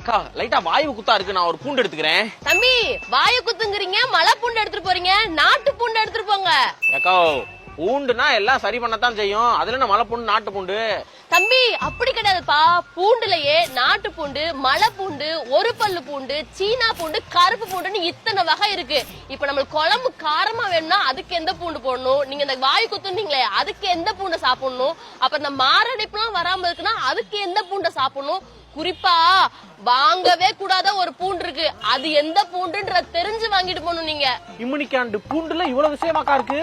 அக்கா லைட்டா வாயு குத்தா இருக்கு நான் ஒரு பூண்டு எடுத்துக்கிறேன். தம்பி வாய குத்துங்கிறீங்க மலை பூண்டு எடுத்துட்டு போறீங்க நாட்டு பூண்டு எடுத்துட்டு போங்க. அக்கா பூண்டுனா எல்லாம் சரி பண்ணத்தான் செய்யும். அதுல என்ன மலை பூண்டு நாட்டு பூண்டு? தம்பி அப்படி கிடையாதுப்பா. பூண்டுலயே நாட்டு பூண்டு மலை பூண்டு ஒரு பல்லு பூண்டு சீனா பூண்டு கருப்பு பூண்டுன்னு இத்தனை வகை இருக்கு. இப்ப நம்மளுக்கு குழம்பு காரமா வேணும்னா அதுக்கு எந்த பூண்டு போடணும்? நீங்க இந்த வாய் குத்துனீங்களே அதுக்கு எந்த பூண்டை சாப்பிடணும்? அப்ப இந்த மாரடைப்புலாம் வராம இருக்குன்னா அதுக்கு எந்த பூண்டை சாப்பிடணும்? குறிப்பா வாங்கவே கூடாத ஒரு பூண்டு இருக்கு. அது எந்த பூண்டுன்ற தெரிஞ்சு வாங்கிட்டு போகணும் நீங்க. இம்முனிக்காண்டு பூண்டுல இவ்வளவு விஷயமாக்கா இருக்கு?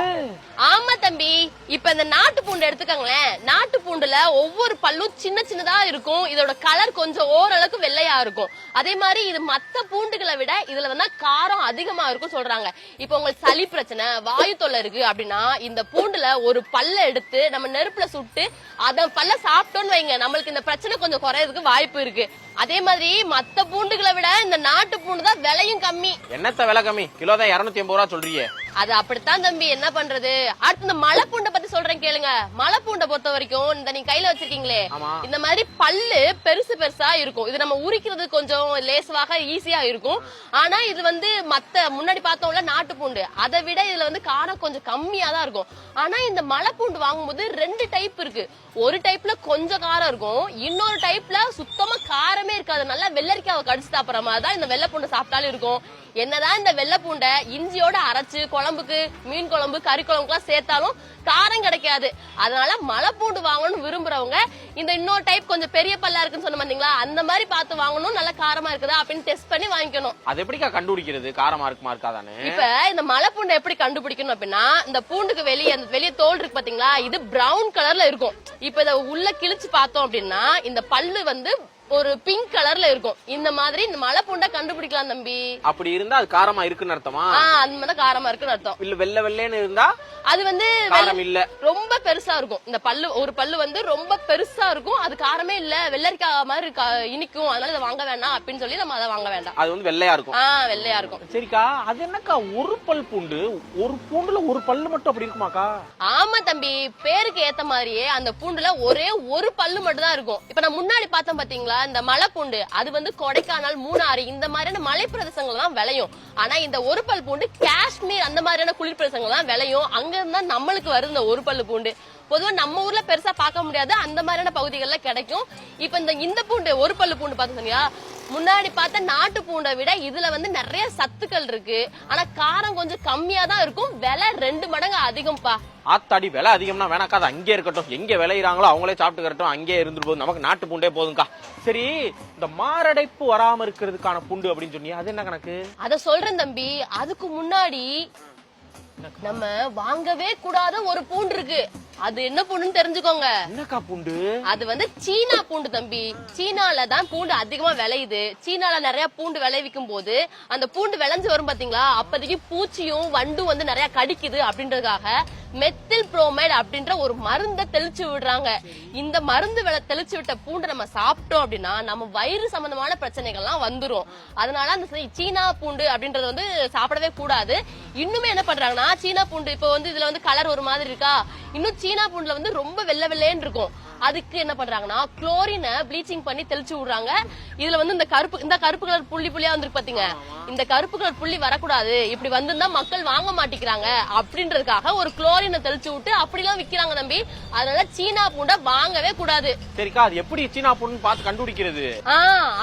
ஆமா தம்பி. இப்ப இந்த நாட்டு பூண்டு எடுத்துக்கோங்களேன். நாட்டு பூண்டுல ஒவ்வொரு பல்லும் சின்ன சின்னதா இருக்கும். இதோட கலர் கொஞ்சம் ஓரளவுக்கு வெள்ளையா இருக்கும். அதே மாதிரி இது மத்த பூண்டுகளை விட இதுல வந்து காரம் அதிகமா இருக்கும் சொல்றாங்க. இப்ப உங்களுக்கு சளி பிரச்சனை வாயு தொல்லை இருக்கு அப்படின்னா இந்த பூண்டுல ஒரு பல்ல எடுத்து நம்ம நெருப்புல சுட்டு அத பல்ல சாப்பிட்டோம்னு வைங்க. நம்மளுக்கு இந்த பிரச்சனை கொஞ்சம் குறையறதுக்கு வாய்ப்பு இருக்கு. அதே மாதிரி மத்த பூண்டுகளை விட இந்த நாட்டு பூண்டு தான் விலையும் கம்மி. என்னத்த விலை கம்மி? கிலோ தான் இருநூத்தி எண்பது ரூபா சொல்றீங்க. அது அப்படித்தான் தம்பி. என்ன பண்றது? அடுத்து இந்த மலை பூண்டை பத்தி சொல்றேன் கேளுங்க. மலை பூண்டை பொறுத்த வரைக்கும் இந்த நீ கையில வச்சிருக்கீங்களே. இந்த மாதிரி பல்லு பெருசு பெருசா இருக்கும். இது நம்ம உரிக்கிறது கொஞ்சம் லேசுவாக ஈஸியா இருக்கும். ஆனா இது வந்து மத்த முன்னாடி பார்த்தோம்ல நாட்டு பூண்டு அதை விட இதுல வந்து காரம் கொஞ்சம் கம்மியா தான் இருக்கும். ஆனா இந்த மலை பூண்டு வாங்கும்போது ரெண்டு டைப் இருக்கு. ஒரு டைப்ல கொஞ்சம் காரம் இருக்கும். இன்னொரு டைப்ல சுத்தமா காரமே இருக்காது. நல்லா வெள்ளரிக்காவை கடிச்சு சாப்பிடுற மாதிரி தான் இந்த வெள்ளை பூண்டை சாப்பிட்டாலும் இருக்கும். என்னதான் இந்த வெள்ளை பூண்டை இஞ்சியோட அரைச்சு குழம்புக்கு மீன் குழம்பு கறி குழம்புக்குலாம் சேர்த்தாலும் காரம் கிடைக்காது. அதனால மலை பூண்டு வாங்கணும்னு விரும்புறவங்க இந்த இன்னொரு டைப் கொஞ்சம் பெரிய பல்லா இருக்குன்னு சொன்ன பாத்தீங்களா? அந்த மாதிரி பார்த்து வாங்கணும் நல்லா காரமா இருக்குதா அப்படின்னு டெஸ்ட் பண்ணி வாங்கிக்கணும். அது எப்படிக்கா கண்டுபிடிக்கிறது? காரமா இருக்குமா இருக்காதானே இப்ப இந்த மலை பூண்டை எப்படி கண்டுபிடிக்கணும் அப்படின்னா இந்த பூண்டுக்கு வெளியே அந்த வெளியே தோல் இருக்கு பாத்தீங்களா? இது பிரவுன் கலர்ல இருக்கும். இப்ப இத உள்ள கிழிச்சு பார்த்தோம் அப்படின்னா இந்த பல்லு வந்து ஒரு பிங்க் கலர்ல இருக்கும். இந்த மாதிரி இந்த மலை பூண்டை கண்டுபிடிக்கலாம் தம்பி. அப்படி இருந்தா அது காரமா இருக்குன்னு அர்த்தமா? ஆஹ் அந்த மாதிரி காரமா இருக்குன்னு அர்த்தம். இல்ல வெள்ளை வெள்ளைன்னு இருந்தா அது வந்து காரம் இல்ல. ரொம்ப பெருசா இருக்கும். இந்த பல்லு ஒரு பல்லு வந்து ரொம்ப பெருசா இருக்கும். அது காரமே இல்ல. வெள்ளரிக்காய் மாதிரி இனிக்கும். அதனால இதை வாங்க வேண்டாம் அப்படின்னு சொல்லி நம்ம அதை வாங்க வேண்டாம். அது வந்து வெள்ளையா இருக்கும். ஆஹ் வெள்ளையா இருக்கும். சரிக்கா அது என்னக்கா ஒரு பல் பூண்டு? ஒரு பூண்டுல ஒரு பல்லு மட்டும் அப்படி இருக்குமாக்கா? ஆமா தம்பி. பேருக்கு ஏத்த மாதிரியே அந்த பூண்டுல ஒரே ஒரு பல்லு மட்டும் தான் இருக்கும். இப்ப நான் முன்னாடி பார்த்தேன் பாத்தீங்களா? இந்த மலை பூண்டு அது வந்து கொடைக்கானல் மூணாறு இந்த மாதிரியான மலை பிரதேசங்கள் தான் விளையும். ஆனா இந்த ஒரு பல் பூண்டு காஷ்மீர் அந்த மாதிரியான குளிர் பிரதேசங்கள் தான் விளையும். அங்க இருந்தா நம்மளுக்கு வருது இந்த ஒரு பல்லு பூண்டு. பொதுவா நம்ம ஊர்ல பெருசா பார்க்க முடியாது. அந்த மாதிரியான பகுதிகள்ல கிடைக்கும். இப்ப இந்த இந்த பூண்டு ஒரு பல்லு பூண்டு பார்த்து சொன்னியா முன்னாடி பார்த்த நாட்டு பூண்டை விட இதுல வந்து நிறைய சத்துக்கள் இருக்கு. ஆனா காரம் கொஞ்சம் கம்மியா தான் இருக்கும். விலை ரெண்டு மடங்கு அதிகம்ப்பா ஆத்தாடி விலை அதிகம்னா வேணாக்கா அது அங்கே இருக்கட்டும். எங்க விளையிறாங்களோ அவங்களே சாப்பிட்டுக்கட்டும் அங்கேயே இருந்துட்டு போதும். நமக்கு நாட்டு பூண்டே போதும்க்கா. சரி இந்த மாரடைப்பு வராம இருக்கிறதுக்கான பூண்டு அப்படின்னு சொன்னீங்க அது என்ன கணக்கு? அத சொல்றேன் தம்பி. அதுக்கு முன்னாடி நம்ம வாங்கவே கூடாத ஒரு பூண்டு இருக்கு. அது என்ன பூண்டுன்னு தெரிஞ்சுக்கோங்க. என்னக்கா பூண்டு? அது வந்து சீனா பூண்டு தம்பி. சீனால தான் பூண்டு அதிகமா விளையுது. சீனால நிறைய பூண்டு விளைவிக்கும் போது அந்த பூண்டு விளைஞ்சு வரும் பாத்தீங்களா? அப்போதைக்கு பூச்சியும் வண்டும் வந்து நிறைய கடிக்குது அப்படின்றதுக்காக மெத்தில் புரோமைடு அப்படின்ற ஒரு மருந்தை தெளிச்சு விடுறாங்க. இந்த மருந்து விலை தெளிச்சு விட்ட பூண்டு நம்ம சாப்பிட்டோம் அப்படின்னா நம்ம வயிறு சம்பந்தமான பிரச்சனைகள்லாம் வந்துரும். அதனால அந்த சீனா பூண்டு அப்படின்றது வந்து சாப்பிடவே கூடாது. இன்னுமே என்ன பண்றாங்கன்னா சீனா பூண்டு இப்போ வந்து இதுல வந்து கலர் ஒரு மாதிரி இருக்கா? இன்னும் சீனா பூண்டுல வந்து ரொம்ப வெள்ளை வெள்ளைன்னு இருக்கும். அதுக்கு என்ன பண்றாங்கன்னா குளோரினை ப்ளீச்சிங் பண்ணி தெளிச்சு விடுறாங்க. இதுல வந்து இந்த கருப்பு இந்த கருப்பு கலர் புள்ளி புள்ளியா வந்துருக்கு பாத்தீங்க. இந்த கருப்பு கலர் புள்ளி வரக்கூடாது. இப்படி வந்திருந்தா மக்கள் வாங்க மாட்டேங்கிறாங்க அப்படின்றதுக்காக ஒரு குளோரினை தெளிச்சு விட்டு அப்படிலாம் விக்கிறாங்க தம்பி. அதனால சீனா பூண்டை வாங்கவே கூடாது. சரிக்கா அது எப்படி சீனா பூண்டுன்னு பார்த்து கண்டுபிடிக்கிறது? ஆ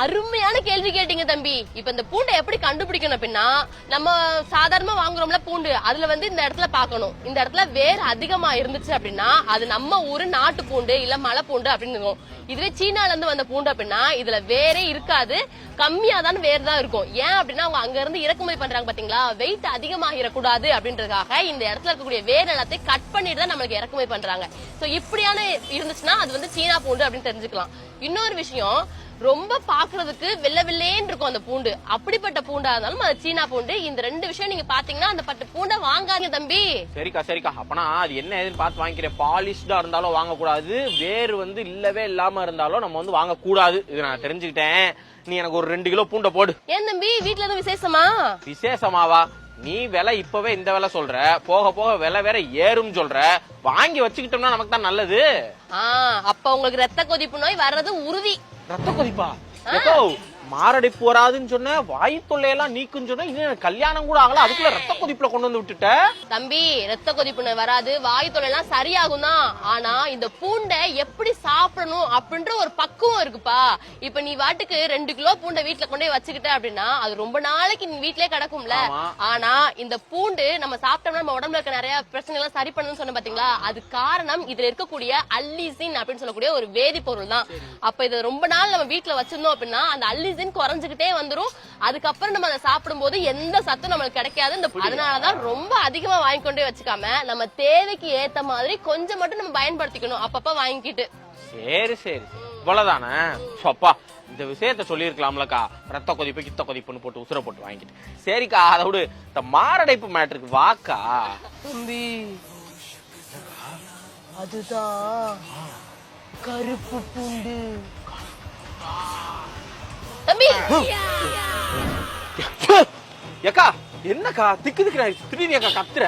அருமையான கேள்வி கேட்டீங்க தம்பி. இப்ப இந்த பூண்டை எப்படி கண்டுபிடிக்கணும் அப்படின்னா நம்ம சாதாரணமா வாங்குறோம்ல பூண்டு. அதுல வந்து இந்த இடத்துல பார்க்கணும். இந்த இடத்துல வேர் அதிகமா இருந்துச்சு அப்படின்னா அது நம்ம ஊரு நாட்டு பூண்டு இல்ல மலை பூண்டு அப்படின்னு இருக்கும் இதுவே சீனால இருந்து வந்த பூண்டு அப்படின்னா இதுல வேரே இருக்காது. கம்மியா தான் வேர் தான் இருக்கும். ஏன் அப்படின்னா அவங்க அங்க இருந்து இறக்குமதி பண்றாங்க பாத்தீங்களா? வெயிட் அதிகமாகிடக்கூடாது அப்படின்றதுக்காக இந்த இடத்துல இருக்கக்கூடிய வேர் எல்லாத்தையும் கட் பண்ணிட்டு தான் நம்மளுக்கு இறக்குமதி பண்றாங்க. சோ இப்படியான இருந்துச்சுன்னா அது வந்து சீனா பூண்டு அப்படின்னு தெரிஞ்சுக்கலாம். இன்னொரு விஷயம் ரொம்ப பாக்குறதுக்கு வெள்ளை வெள்ளேன்னு இருக்கும் அந்த பூண்டு. அப்படிப்பட்ட பூண்டா இருந்தாலும் அது சீனா பூண்டு. இந்த ரெண்டு விஷயம் நீங்க பாத்தீங்கன்னா அந்த பட்டு பூண்டை வாங்காதீங்க தம்பி. சரிக்கா சரிக்கா. அப்பனா அது என்ன ஏதுன்னு பார்த்து வாங்கிக்கிறேன். பாலிஷ்டா இருந்தாலும் வாங்கக்கூடாது. வேர் வந்து இல்லவே இல்லாம இருந்தாலும் நம்ம வந்து வாங்கக்கூடாது. இது நான் தெரிஞ்சுக்கிட்டேன். நீ எனக்கு ஒரு ரெண்டு கிலோ பூண்டை போடு. ஏன் தம்பி? வீட்ல எதுவும் விசேஷமா? விசேஷமாவா? நீ விலை இப்பவே இந்த விலை சொல்ற. போக போக விலை வேற ஏறும் சொல்ற. வாங்கி வச்சுக்கிட்டோம்னா நமக்கு தான் நல்லது. ஆ அப்ப உங்களுக்கு ரத்த கொதிப்பு நோய் வர்றது உறுதி. ரத்த கொதிப்பா எப்போ மாரடைப்பு வராதுன்னு சொன்ன வாயு தொல்லையெல்லாம் நீக்குன்னு சொன்ன இன்னும் கல்யாணம் கூட ஆகல அதுக்குள்ள ரத்த கொதிப்புல கொண்டு வந்து விட்டுட்ட. தம்பி ரத்த கொதிப்பு வராது வாயு தொல்லை எல்லாம் சரியாகும் தான் ஆனா இந்த பூண்டை எப்படி சாப்பிடணும் அப்படின்ற ஒரு பக்குவம் இருக்குப்பா. இப்ப நீ வாட்டுக்கு ரெண்டு கிலோ பூண்டை வீட்டுல கொண்டு போய் வச்சுக்கிட்ட அப்படின்னா அது ரொம்ப நாளைக்கு நீ வீட்லயே கிடக்கும்ல. ஆனா இந்த பூண்டு நம்ம சாப்பிட்டோம்னா நம்ம உடம்புல இருக்க நிறைய பிரச்சனை எல்லாம் சரி பண்ணணும்னு சொன்ன பாத்தீங்களா? அது காரணம் இதுல இருக்கக்கூடிய அல்லிசின் அப்படின்னு சொல்லக்கூடிய ஒரு வேதிப்பொருள் தான். அப்ப இதை ரொம்ப நாள் நம்ம வீட்ல வச்சிருந்தோம் அப்படின்னா அந்த அல்லிசின் குறைஞ்சுக்கிட்டே வந்துரும். அதுக்கப்புறம் நம்ம அதை சாப்பிடும்போது எந்த சத்தும் நம்மளுக்கு கிடைக்காது. இந்த அதனாலதான் ரொம்ப அதிகமா வாங்கி கொண்டே வச்சுக்காம நம்ம தேவைக்கு ஏத்த மாதிரி கொஞ்சம் மட்டும் நம்ம பயன்படுத்திக்கணும். அப்பப்ப வாங்கிக்கிட்டு. சரி சரி சரி. இவ்வளவுதானே? அப்பா இந்த விஷயத்த சொல்லியிருக்கலாம்லக்கா. ரத்த கொதிப்பு கித்த கொதிப்புன்னு போட்டு உசுர போட்டு வாங்கிட்டு சரிக்கா அதை விடு. இந்த மாரடைப்பு மேட்ருக்கு வாக்கா. தம்பி அதுதான் கருப்பு பூண்டு. தம்பி. ஏக்கா என்னக்கா திக்கு திக்கு திடீர்னு ஏக்கா கத்துற?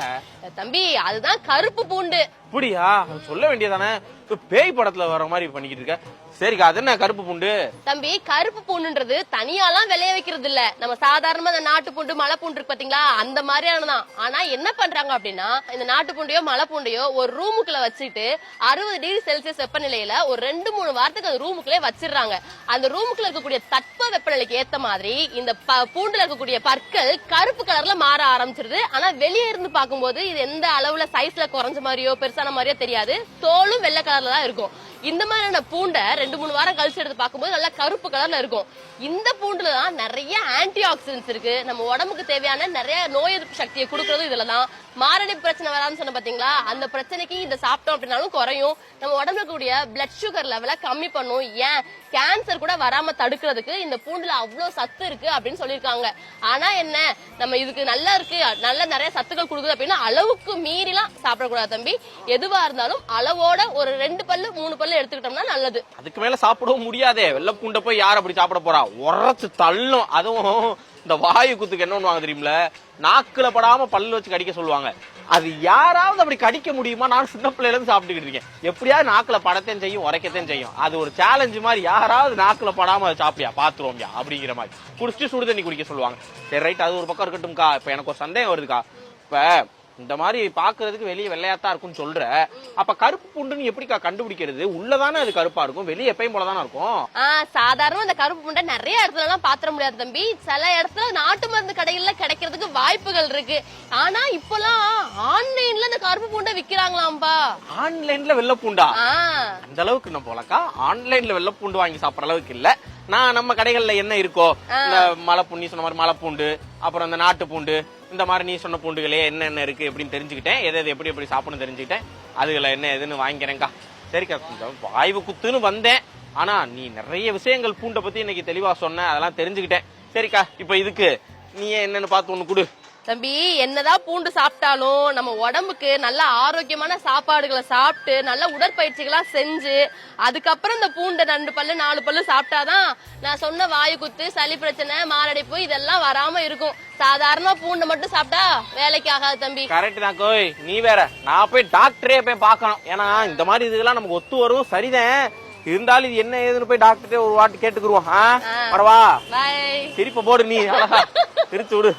தம்பி அதுதான் கருப்பு பூண்டு. அப்படியா? சொல்ல வேண்டியதானே பேய் படத்துல வர மாதிரி பண்ணிக்கிட்டு இருக்க. சரிக்கா அது என்ன கருப்பு பூண்டு? தம்பி கருப்பு பூண்டுன்றது தனியாலாம் விளைய வைக்கிறது இல்ல. நம்ம சாதாரணமா இந்த நாட்டு பூண்டு மலை பூண்டு இருக்கு பாத்தீங்களா? அந்த மாதிரியானதான். ஆனா என்ன பண்றாங்க அப்படின்னா இந்த நாட்டு பூண்டையோ மலை பூண்டையோ ஒரு ரூமுக்குள்ள வச்சுட்டு அறுபது டிகிரி செல்சியஸ் வெப்பநிலையில ஒரு ரெண்டு மூணு வாரத்துக்கு அந்த ரூமுக்குள்ளே வச்சிடுறாங்க. அந்த ரூமுக்குள்ள இருக்கக்கூடிய தட்ப வெப்பநிலைக்கு ஏத்த மாதிரி இந்த பூண்டுல இருக்கக்கூடிய பற்கள் கருப்பு கலர்ல மாற ஆரம்பிச்சிருது. ஆனா வெளியே இருந்து பார்க்கும்போது இது எந்த அளவுல சைஸ்ல குறைஞ்ச மாதிரியோ பெருசான மாதிரியோ தெரியாது. தோலும் வெள்ளை கலர்ல தான் இருக்கும். இந்த மாதிரியான பூண்டை ரெண்டு மூணு வாரம் கழிச்சு எடுத்து பார்க்கும்போது நல்லா கருப்பு கலர்ல இருக்கும். இந்த பூண்டுல தான் நிறைய ஆன்டி ஆக்சிடென்ட்ஸ் இருக்கு. நம்ம உடம்புக்கு தேவையான நிறைய நோய் எதிர்ப்பு சக்தியை கொடுக்கறதும் இதுல தான். மாரடைப்பு பிரச்சனை வராதுன்னு சொன்ன பாத்தீங்களா? அந்த பிரச்சனைக்கு இதை சாப்பிட்டோம் அப்படின்னாலும் குறையும். நம்ம உடம்புல இருக்கக்கூடிய பிளட் சுகர் லெவலை கம்மி பண்ணும். ஏன்? கேன்சர் கூட வராம தடுக்கிறதுக்கு இந்த பூண்டுல அவ்வளவு சத்து இருக்கு அப்படின்னு சொல்லியிருக்காங்க. ஆனா என்ன? நம்ம இதுக்கு நல்லா இருக்கு. நல்ல நிறைய சத்துக்கள் கொடுக்குது அப்படின்னா அளவுக்கு மீறிலாம் சாப்பிடக்கூடாது தம்பி. எதுவா இருந்தாலும் அளவோட ஒரு ரெண்டு பல்லு மூணு பல்லு எடுத்துக்கிட்டோம்னா நல்லது. அதுக்கு மேல சாப்பிடவும் முடியாதே. வெள்ளை பூண்டை போய் யார் அப்படி சாப்பிட போறா? உரைச்சு தள்ளும். அதுவும் இந்த வாயு குத்துக்கு என்ன பண்ணுவாங்க தெரியுமில நாக்குல படாம பல்லு வச்சு கடிக்க சொல்லுவாங்க. அது யாராவது அப்படி கடிக்க முடியுமா? நான் சின்ன பிள்ளையில இருந்து சாப்பிட்டுக்கிட்டு இருக்கேன். எப்படியாவது நாக்குல படத்தையும் செய்யும் உரைக்கத்தையும் செய்யும். அது ஒரு சேலஞ்சு மாதிரி யாராவது நாக்குல படாம அதை சாப்பிடியா பாத்துருவோம்யா அப்படிங்கிற மாதிரி. குடிச்சிட்டு சுடு தண்ணி குடிக்க சொல்லுவாங்க. சரி ரைட் அது ஒரு பக்கம் இருக்கட்டும்க்கா. இப்ப எனக்கு ஒரு சந்தேகம் வருதுக்கா. இப்ப இந்த மாதிரி பாக்குறதுக்கு வெளியே வெள்ளையாத்தான் இருக்கும்னு சொல்ற. அப்ப கருப்பு பூண்டுன்னு எப்படிக்கா கண்டுபிடிக்கிறது? உள்ளதானே அது கருப்பா இருக்கும்? வெளியே எப்பயும் போலதானே இருக்கும்? ஆஹ் சாதாரண இந்த கருப்பு பூண்டை நிறைய இடத்துல எல்லாம் பாத்திர முடியாது தம்பி. சில இடத்துல நாட்டு மருந்து கடைகள்ல கிடைக்கிறதுக்கு வாய்ப்புகள் இருக்கு. ஆனா இப்பெல்லாம் ஆன்லைன்ல இந்த கருப்பு பூண்டை விக்கிறாங்களாம்பா. ஆன்லைன்ல வெள்ளை பூண்டா? அந்த அளவுக்கு நம்ம போலக்கா? ஆன்லைன்ல வெள்ளை பூண்டு வாங்கி சாப்பிடுற அளவுக்கு இல்ல. நான் நம்ம கடைகள்ல என்ன இருக்கோ இந்த மலை பூண்டு நீ சொன்ன மாதிரி மலை பூண்டு அப்புறம் இந்த நாட்டு பூண்டு இந்த மாதிரி நீ சொன்ன பூண்டுகளே என்ன என்ன இருக்கு எப்படின்னு தெரிஞ்சுக்கிட்டேன். எது எது எப்படி எப்படி சாப்பிடணும் தெரிஞ்சுக்கிட்டேன். அதுல என்ன எதுன்னு வாங்கிக்கிறேன்க்கா. சரிக்கா இந்த வாய்வு குத்துன்னு வந்தேன். ஆனா நீ நிறைய விஷயங்கள் பூண்டை பத்தி இன்னைக்கு தெளிவா சொன்ன அதெல்லாம் தெரிஞ்சுக்கிட்டேன். சரிக்கா இப்ப இதுக்கு நீ என்னன்னு பார்த்து ஒண்ணு கொடு. தம்பி என்னதான் பூண்டு சாப்பிட்டாலும் நம்ம உடம்புக்கு நல்ல ஆரோக்கியமான சாப்பாடுகளை சாப்பிட்டு நல்ல உடற்பயிற்சிகளா செஞ்சு அதுக்கப்புறம் இந்த பூண்டை ரெண்டு பல்லு நாலு பல்லு சாப்பிட்டாதான் நான் சொன்ன வாயு குத்து சளி பிரச்சனை மாரடைப்பு இதெல்லாம் வராம இருக்கும். சாதாரண பூண்டை மட்டும் சாப்பிட்டா வேலைக்கு ஆகாது தம்பி. கரெக்ட் தான் கோய். நீ வேற. நான் போய் டாக்டரே போய் பார்க்கணும். ஏன்னா இந்த மாதிரி இதெல்லாம் நமக்கு ஒத்து வரும். சரிதான். இருந்தாலும் இது என்ன ஏதுன்னு போய் டாக்டர்கிட்ட ஒரு வாட்டி கேட்டுக்குருவோம்? வரவா பாய் சிரிப்ப போடு நீ. சிரிச்சு விடு.